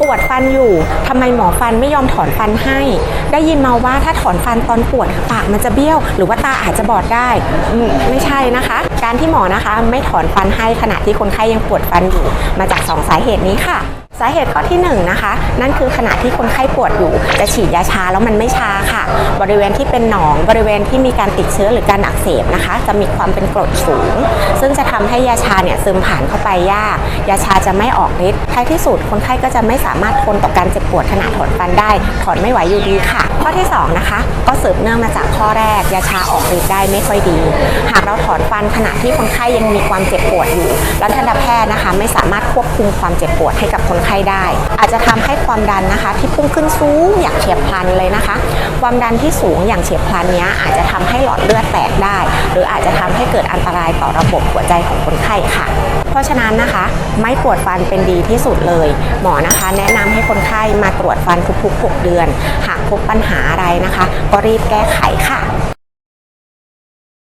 ปวดฟันอยู่ทำไมหมอฟันไม่ยอมถอนฟันให้ ได้ยินมาว่าถ้าถอนฟันตอนปวดปากมันจะเบี้ยว หรือว่าตาอาจจะบอดได้ ไม่ใช่นะคะ การที่หมอนะคะ ไม่ถอนฟันให้ขณะที่คนไข้ยังปวดฟันอยู่ มาจากสองสาเหตุนี้ค่ะ สาเหตุข้อที่1นงนะคะนั่นคือขณะที่คนไข้ปวดอยู่จะฉีดยาชาแล้วมันไม่ชาค่ะ บริเวณที่เป็นหนองบริเวณที่มีการติดเชื้อหรือการอักเสบนะคะ จะมีความเป็นกรดสูง ซึ่งจะทำให้ยาชาเนี่ยซึมผ่านเข้าไปยาก ยาชาจะไม่ออกฤทธิ์ท้ายที่สุดคนไข้ก็จะไม่สามารถทนต่อการเจ็บปวดขณะถอนฟันได้ถอนไม่ไหวอยู่ดีค่ะ ข้อที่สองนะคะก็สืบเนื่องมาจากข้อแรก ยาชาออกฤทธิ์ได้ไม่ค่อยดี หากเราถอนฟันขณะที่คนไข้ยังมีความเจ็บปวดอยู่ แล้วทันตแพทย์นะคะ ไม่สามารถควบคุมความเจ็บปวดให้กับคนไข้ได้ อาจจะทำให้ความดันนะคะ ที่พุ่งขึ้นสูงอย่างเฉียบพลันเลยนะคะ ความดันที่สูงอย่างเฉียบพลันนี้อาจจะทำให้หลอดเลือดแตกได้ หรืออาจจะทำให้เกิดอันตรายต่อระบบหัวใจของคนไข้ค่ะ เพราะฉะนั้นนะคะ ไม่ปวดฟันเป็นดีที่สุดเลย หมอนะคะ แนะนำให้คนไข้มาตรวจฟันทุกๆ 6 เดือน หากพบปัญหาอะไรนะคะ ก็รีบแก้ไข